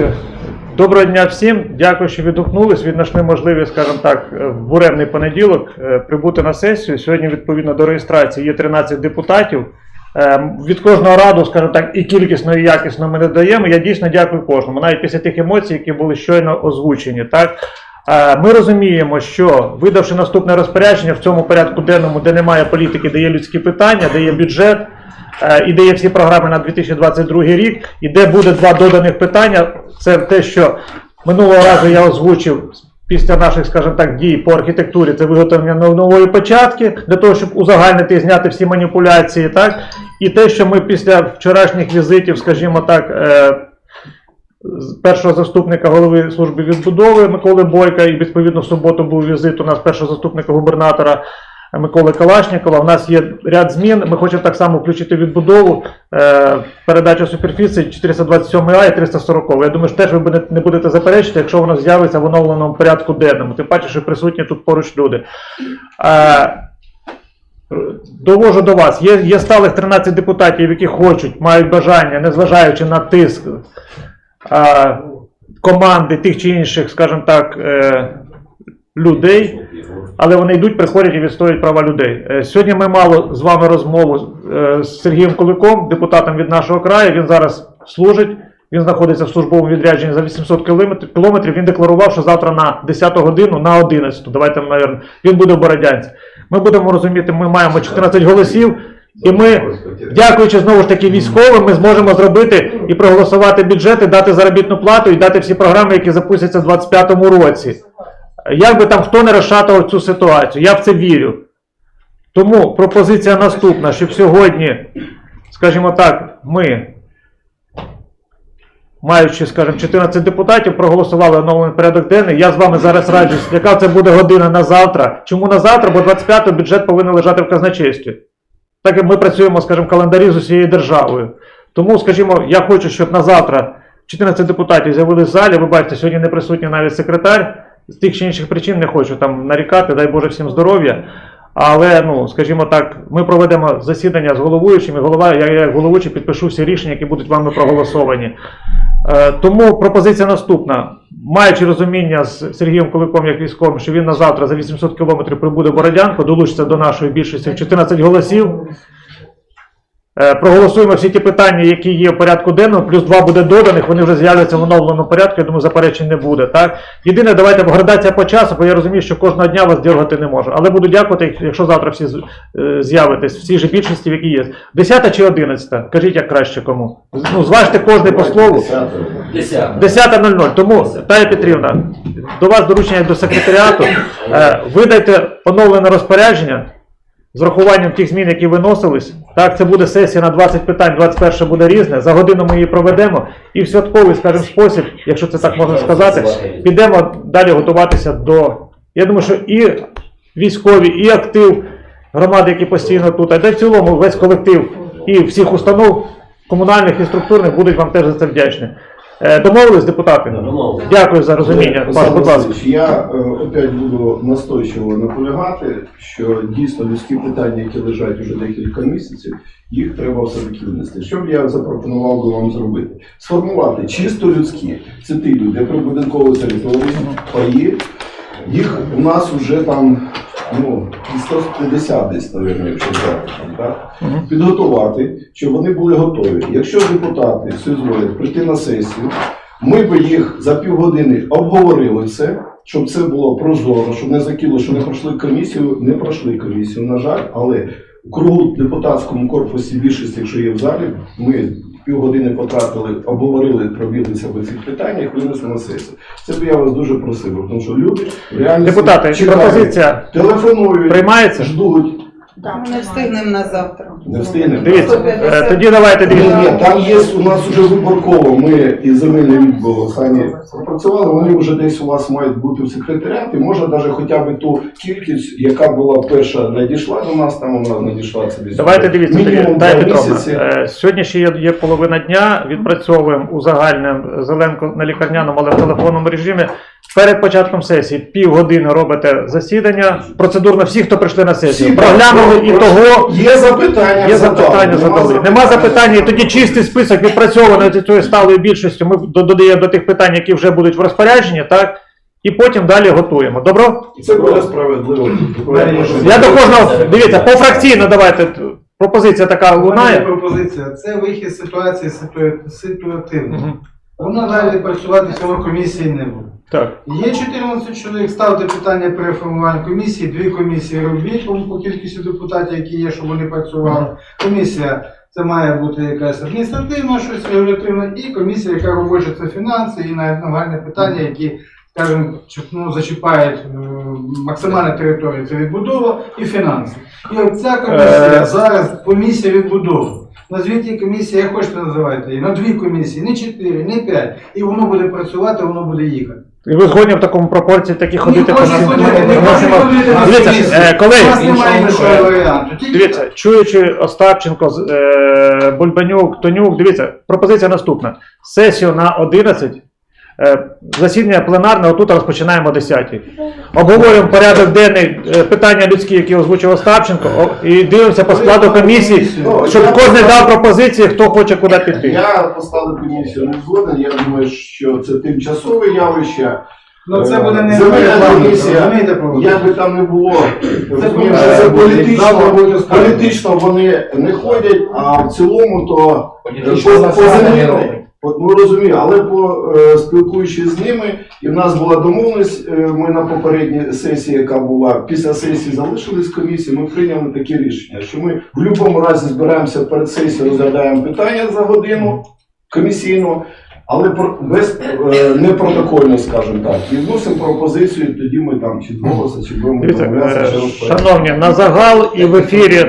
сесію. Доброго дня всім. Дякую, що відгукнулись. Віднайшли можливість, скажімо так, е, в буремний понеділок е, прибути на сесію. Сьогодні, відповідно до реєстрації, є 13 депутатів. Е, Від кожного раду, скажімо так, і кількісно, і якісно ми не даємо. Я дійсно дякую кожному, навіть після тих емоцій, які були щойно озвучені. Так? Ми розуміємо, що видавши наступне розпорядження в цьому порядку денному, де немає політики, де є людські питання, де є бюджет, і де є всі програми на 2022 рік, і де буде два доданих питання. Це те, що минулого разу я озвучив після наших, скажімо так, дій по архітектурі, це виготовлення нової початки, для того, щоб узагальнити і зняти всі маніпуляції, так? І те, що ми після вчорашніх візитів, скажімо так, е, першого заступника голови служби відбудови Миколи Бойка, і відповідно в суботу був візит у нас першого заступника губернатора Миколи Калашнікова. У нас є ряд змін. Ми хочемо так само включити відбудову, е, передачу суперфіції 427А і 340. Я думаю, що теж ви не будете заперечити, якщо воно з'явиться в оновленому порядку денному. Тим паче, що присутні тут поруч люди. Е, Довожу до вас. Є, є сталих 13 депутатів, які хочуть, мають бажання, незважаючи на тиск а, команди тих чи інших, скажімо так, е, людей, але вони йдуть, приходять і відстоюють права людей. Е, Сьогодні ми мали з вами розмову е, з Сергієм Куликом, депутатом від нашого краю. Він зараз служить. Він знаходиться в службовому відрядженні за 800 кілометрів. кілометрів. Він декларував, що завтра на 10 годину, на 11, давайте, мабуть, він буде в Бородянці. Ми будемо розуміти, ми маємо 14 голосів, і ми, дякуючи знову ж таки військовим, ми зможемо зробити і проголосувати бюджет, і дати заробітну плату, і дати всі програми, які запустяться в 2025 році. Як би там хто не розшатував цю ситуацію, я в це вірю. Тому пропозиція наступна, щоб сьогодні, скажімо так, ми, маючи, скажімо, 14 депутатів, проголосували оновлений порядок денний. Я з вами зараз раджусь, яка це буде година на завтра. Чому на завтра? Бо 25-го бюджет повинен лежати в казначействі. Так як ми працюємо, скажімо, в календарі з усією державою. Тому, скажімо, я хочу, щоб на завтра 14 депутатів з'явились в залі. Ви бачите, сьогодні не присутній навіть секретар. З тих чи інших причин не хочу там нарікати, дай Боже всім здоров'я. Але, ну, скажімо так, ми проведемо засідання з головуючим, і голова, я як головуючий підпишу всі рішення, які будуть вами проголосовані. Е, тому пропозиція наступна. Маючи розуміння з Сергієм Куликом, як військовим, що він на завтра за 800 кілометрів прибуде в Бородянку, долучиться до нашої більшості в 14 голосів. Е, Проголосуємо всі ті питання, які є в порядку денному, плюс два буде доданих, вони вже з'являться в оновленому порядку, я думаю, заперечень не буде. Так? Єдине, давайте градація по часу, бо я розумію, що кожного дня вас дергати не можу. Але буду дякувати, якщо завтра всі е, з'явитесь, всі ж більшості, які є. 10 чи 11? Кажіть, як краще кому. Ну, зважте кожний по слову. 10.00. Тому, Тая Петрівна, до вас доручення до секретаріату. Е, Видайте оновлене розпорядження з врахуванням тих змін, які виносились. Так, це буде сесія на 20 питань, 21 буде різне. За годину ми її проведемо і в святковий, скажімо, спосіб, якщо це так можна сказати, підемо далі готуватися до. Я думаю, що і військові, і актив громади, які постійно тут, а де в цілому весь колектив і всіх установ комунальних і структурних будуть вам теж за це вдячні. Е, Домовились, депутати? Домовились. Дякую за розуміння. Олександр будь ласка. Я е, опять буду настойчиво наполягати, що дійсно людські питання, які лежать уже декілька місяців, їх треба все-таки внести. Що б я запропонував би вам зробити? Сформувати чисто людські. Це ті люди, прибудинкові території, паї. Їх у нас вже там ну, 150 десь, мабуть, якщо взяти там, так? Мгм. підготувати, щоб вони були готові. Якщо депутати соізволять прийти на сесію, ми би їх за півгодини обговорили все, щоб це було прозоро, щоб не закіло, що не пройшли комісію, не пройшли комісію, на жаль, але у кругу депутатському корпусі більшість, якщо є в залі, ми півгодини потратили, обговорили, пробіглися по цих питаннях, винесли на сесію. Це б я вас дуже просив, тому що люди реально Депутати, пропозиція телефонують, приймається? ждуть, Ми не встигнемо на завтра. не встигнемо. Дивіться, е, тоді давайте Ні, дивіться. ні, там є у нас вже виборково. Ми і земельний відділ самі пропрацювали. Вони вже десь у вас мають бути в секретаріаті. Може, навіть хоча б ту кількість, яка була перша, надійшла до нас, там вона надійшла це десь. Давайте дивіться, тоді, мінімум два Петровна. місяці. е, Сьогодні ще є, є половина дня, відпрацьовуємо узагальним зеленку на лікарняному, але в телефонному режимі. Перед початком сесії півгодини робите засідання. Процедурно всі, хто прийшли на сесію, проглянули і того. Є запитання. Є запитання задали. Нема запитань, і тоді чистий список відпрацьований цією сталою більшістю. Ми додаємо до тих питань, які вже будуть в розпорядженні, так? І потім далі готуємо. Добро? Це буде справедливо. Я до кожного дивіться, пофракційно давайте. Пропозиція така лунає. пропозиція. Це вихід ситуації ситу- ситуативної. Мгм. Вона далі працювати цього комісії не буде. Так. Є 14 чоловік, ставте питання переформування комісії, дві комісії робіть по, кількості депутатів, які є, щоб вони працювали. Комісія це має бути якась адміністративна, щось регулятивне, і комісія, яка робоча, це фінанси і навіть нагальне питання, які, скажімо, ну, зачіпають е, максимальна територія, це відбудова і фінанси. І от ця комісія Е. зараз комісія відбудови. Назвіть її комісія, як хочете називайте її, на дві комісії, не чотири, не п'ять. І воно буде працювати, воно буде їхати. І ви згодні в такому пропорції такі ходити по всім Дивіться, е, колеги, Дивіться, чуючи Остапченко, е, Бульбанюк, Тонюк, дивіться, пропозиція наступна. Сесію на 11, е, засідання пленарне отут розпочинаємо о 10. Обговорюємо порядок денний, е, питання людські, які озвучив Остапченко, і дивимося по складу комісії, щоб кожен дав пропозиції, хто хоче куди піти. Я поставив комісію не згоден. Я думаю, що це тимчасове явище. Ну це буде не комісія, як би там не було, що це політично, політично вони не ходять, а в цілому то по, по землі. От, ми розумію, але по е, спілкуючись з ними, і в нас була домовленість, е, ми на попередній сесії, яка була після сесії, залишились комісії, ми прийняли таке рішення, що ми в будь-якому разі збираємося перед сесією, розглядаємо питання за годину комісійно, але про- без е, не протокольно, скажімо так. І вносимо пропозицію, тоді ми там чи з голосу, чи будемо домовлятися, е, чи шановні, на загал і в ефірі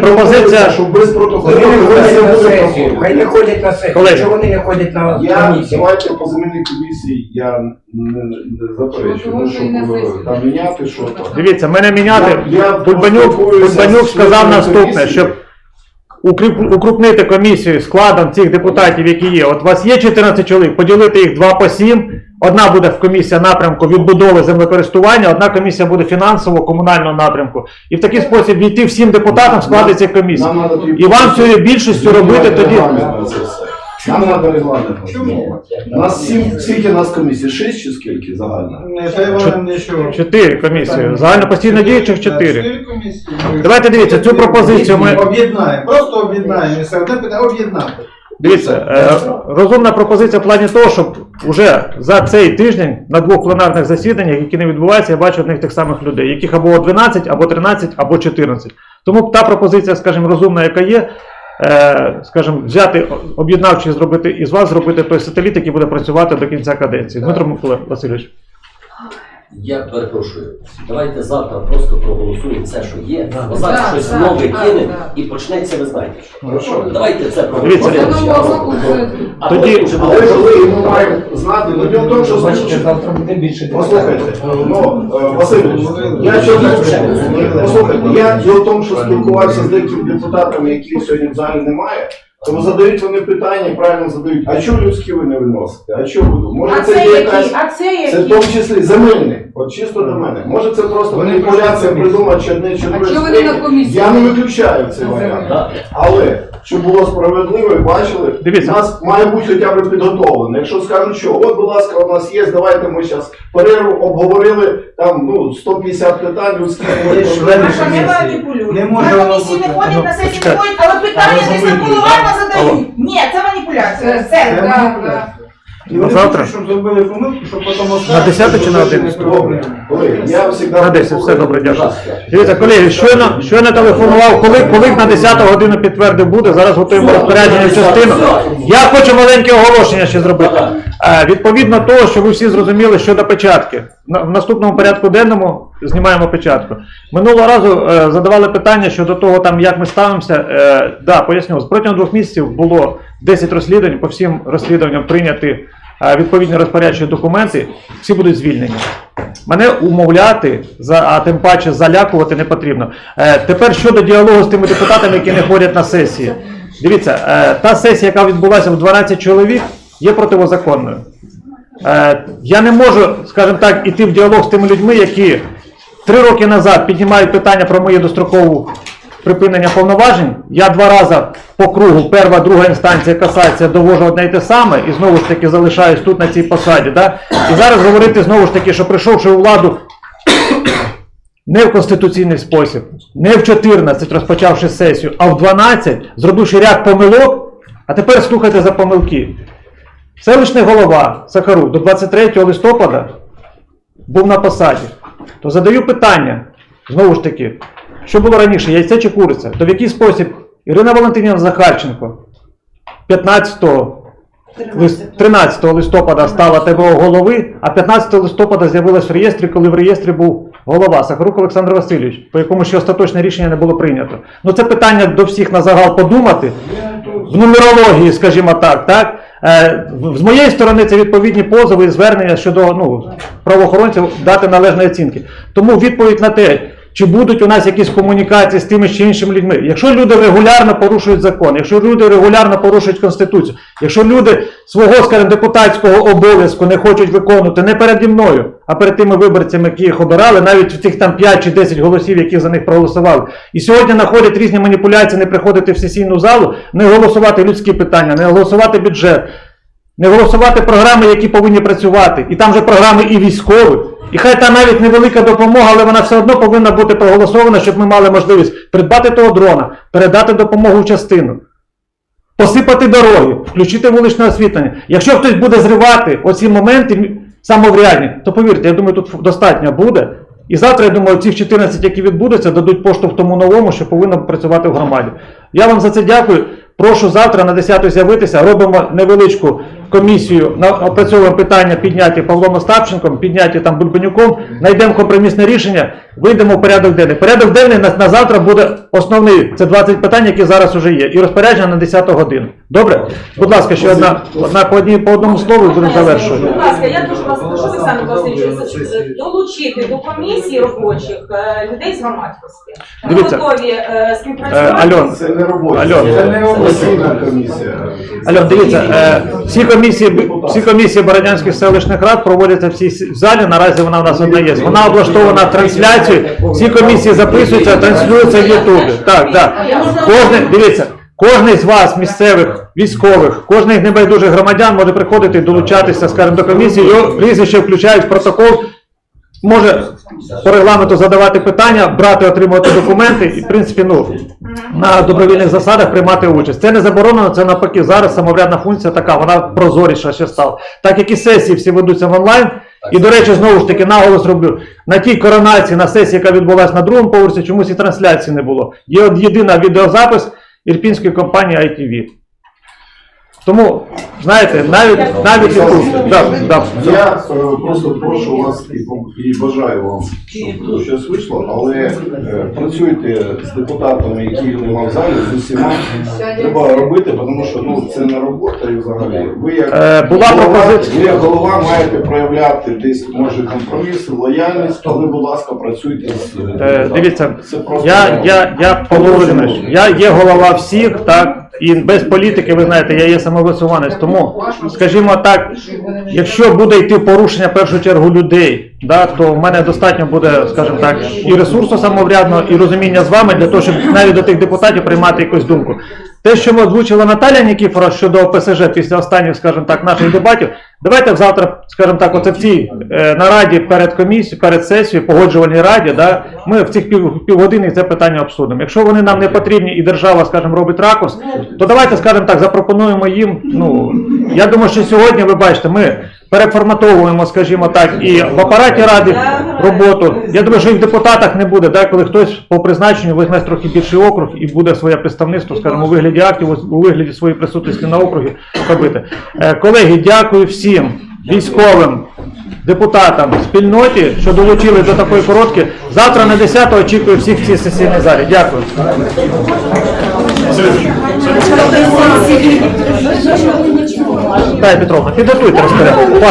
пропозиція. що без протоколу Вони не ходять на сесію. Хай не ходять на сесію. Колеги. Чого вони не ходять на Я комісію? давайте по земельній комісії я не, не заперечую, ну, щоб е, там міняти що то. Дивіться, мене міняти. Я- я Бульбанюк, поспілкуюся з сказав членами наступне, комісії. щоб укрупнити комісію складом цих депутатів, які є. От у вас є 14 чоловік, поділити їх 2 по 7. Одна буде в комісія напрямку відбудови землекористування, одна комісія буде фінансово-комунального напрямку. І в такий спосіб війти всім депутатам складеться тоді І вам цією більшістю робити тоді. Все. Нам треба регламент. У нас сім, скільки у нас комісій? Шість чи скільки загально? Не нічого. Чотири комісії. Загально постійно діючих чотири. Чотири комісії. Давайте дивіться, цю пропозицію ми- об'єднаємо. Просто об'єднаємо. Не одне питання об'єднати. Дивіться, е, розумна пропозиція в плані того, щоб уже за цей тиждень на двох пленарних засіданнях, які не відбуваються, я бачу одних тих самих людей, яких або 12, або 13, або 14. Тому та пропозиція, скажімо, розумна, яка є, скажімо, взяти об'єднавчі зробити із вас, зробити той сателіт, який буде працювати до кінця каденції. Дмитро Микола Васильович. Я перепрошую. Давайте завтра просто проголосуємо це, що є, бо завтра щось так, нове так, кинемо так. і почнеться, ви знаєте що. Хорошо. Давайте це проголосуємо. А Тоді- потім вже Але буде. коли ми маємо знати, ну діло в тому, що Бачите, завтра буде більше Послухайте, ну, е, Васильович, я що послухайте, я діло в тому, що спілкувався з деякими депутатами, яких сьогодні в залі немає, тому задають вони питання, і правильно задають, а чого людські ви не виносите? А чого ви? Може А це це є які? якась, А це це в які? тому числі земельний, от чисто до мене. Може це просто Вони маніпуляція придумати чи одне, чи А чого вони на комісії? Я не виключаю цей варіант. Да. Але щоб було справедливо і бачили, Дивіться. у нас має бути хоча б підготовлено. Якщо скажуть, що от, будь ласка, у нас є, давайте ми зараз перерву обговорили там ну 150 питань людських. Члени не комісії. маніпулюй. Не може на воно комісії бути. ходять, Ну, на сесії не ходять, але питання Але десь на кулуарно задають. Ні, це маніпуляція. Це Все, так, маніпуляція. І вони Завтра? хочуть, щоб зробили помилку, щоб потім На 10 чи на 11? Добре, колеги, я завжди На 10, все добре, дякую. Дивіться, колеги, щойно, щойно телефонував, коли, коли на 10 годину підтвердив буде, зараз готуємо розпорядження в частину. Я хочу маленьке оголошення ще зробити. Е, Відповідно того, що ви всі зрозуміли щодо печатки. На- В наступному порядку денному знімаємо печатку. Минулого разу е, задавали питання щодо того, там, як ми ставимося. Е, да, поясню, протягом двох місяців було 10 розслідувань, по всім розслідуванням прийняті е, відповідні розпорядчі документи, всі будуть звільнені. Мене умовляти, а тим паче залякувати не потрібно. Е, тепер щодо діалогу з тими депутатами, які не ходять на сесії. Дивіться, е, та сесія, яка відбулася в 12 чоловік, є противозаконною. Е, я не можу, скажімо так, іти в діалог з тими людьми, які три роки назад піднімають питання про моє дострокове припинення повноважень. Я два рази по кругу, перша, друга інстанція, касація, довожу одне й те саме, і знову ж таки залишаюсь тут на цій посаді. Да? І зараз говорити знову ж таки, що прийшовши у владу не в конституційний спосіб, не в 14 розпочавши сесію, а в 12, зробивши ряд помилок, а тепер слухайте за помилки. Селищний голова Сахарук до 23 листопада був на посаді. То задаю питання, знову ж таки, що було раніше, яйце чи куриця? То в який спосіб Ірина Валентинівна Захарченко 15 лис- 13 листопада стала ТВО голови, а 15 листопада з'явилась в реєстрі, коли в реєстрі був голова Сахарук Олександр Васильович, по якому ще остаточне рішення не було прийнято. Ну це питання до всіх на загал подумати. В нумерології, скажімо так, так? Е, з моєї сторони це відповідні позови і звернення щодо ну, правоохоронців дати належної оцінки. Тому відповідь на те, чи будуть у нас якісь комунікації з тими чи іншими людьми. Якщо люди регулярно порушують закон, якщо люди регулярно порушують конституцію, якщо люди свого, скажімо, депутатського обов'язку не хочуть виконувати не переді мною, а перед тими виборцями, які їх обирали, навіть в тих там 5 чи 10 голосів, які за них проголосували. І сьогодні знаходять різні маніпуляції, не приходити в сесійну залу, не голосувати людські питання, не голосувати бюджет, не голосувати програми, які повинні працювати. І там же програми і військових. І хай та навіть невелика допомога, але вона все одно повинна бути проголосована, щоб ми мали можливість придбати того дрона, передати допомогу в частину, посипати дороги, включити вуличне освітлення. Якщо хтось буде зривати оці моменти самоврядні, то повірте, я думаю, тут достатньо буде. І завтра, я думаю, ці 14, які відбудуться, дадуть поштовх тому новому, що повинно працювати в громаді. Я вам за це дякую. Прошу завтра на 10 з'явитися. Робимо невеличку комісію, на- опрацьовуємо питання підняті Павлом Остапченком, підняті там Бульбанюком, знайдемо компромісне рішення, вийдемо в порядок денний. Порядок денний на, на завтра буде основний. Це 20 питань, які зараз вже є. І розпорядження на 10 годину. Добре? Будь ласка, ще одна, одна по, одній, по одному слову і будемо завершувати. Будь ласка, я дуже вас прошу, Олександр Васильович, долучити до комісії робочих е, людей з громадськості. Ми Дивіться. готові е, Е, співпрацювати. Альон, Це не робоча. Альон. Це не робоча комісія. Альон, дивіться, е, всі комісії, всі комісії Бородянських селищних рад проводяться в цій с- залі. Наразі вона у нас одна є. Вона облаштована в трансляцію. Всі комісії записуються, транслюються в Ютубі. Так, так. Кожний, дивіться, кожний з вас, місцевих, військових, кожний з небайдужих громадян може приходити і долучатися, скажімо, до комісії. Його прізвище включають в протокол. Може по регламенту задавати питання, брати, отримувати документи і, в принципі, ну, на добровільних засадах приймати участь. Це не заборонено, це навпаки зараз самоврядна функція така, вона прозоріша ще стала. Так як і сесії всі ведуться в онлайн. І, до речі, знову ж таки, наголос роблю, на тій коронації, на сесії, яка відбулася на другому поверсі, чомусь і трансляції не було. Є от єдина відеозапис ірпінської компанії ITV. Тому, знаєте, навіть, навіть і тут. Да, да. Я е, просто прошу вас і, пом- і бажаю вам, щоб щось вийшло, але е, працюйте з депутатами, які нема в залі, з усіма. Треба робити, тому що ну, це не робота і взагалі. Ви як, Е, була голова, пропозиція- ви як голова маєте проявляти десь, може, компроміс, лояльність, але, будь ласка, працюйте з Е, депутатами. дивіться, Це просто я, я, я Павло Володимирович, я є голова всіх, так, і без політики, ви знаєте, я є самовисуванець. Тому, скажімо так, якщо буде йти порушення в першу чергу людей, да, то в мене достатньо буде, скажімо так, і ресурсу самоврядного, і розуміння з вами для того, щоб навіть до тих депутатів приймати якусь думку. Те, що ми озвучила Наталя Нікіфора щодо ОПСЖ після останніх, скажімо так, наших дебатів, давайте завтра, скажімо так, оце в цій е, нараді перед комісією, перед сесією, погоджувальній раді, да, ми в цих пів, півгодини це питання обсудимо. Якщо вони нам не потрібні і держава, скажімо, робить ракурс, то давайте, скажімо так, запропонуємо їм. Ну, я думаю, що сьогодні, ви бачите, ми переформатовуємо, скажімо так, і в апараті ради роботу. Я думаю, що і в депутатах не буде, да, коли хтось по призначенню візьме трохи більший округ і буде своє представництво, скажімо, у вигляді актів, у вигляді своєї присутності на округі робити. Е, Колеги, дякую всім військовим. Депутатам спільноті, що долучили до такої коротки. Завтра на 10 очікую всіх в цій сесійній залі. Дякую. Тая Петровна, підготуйте розпорядок.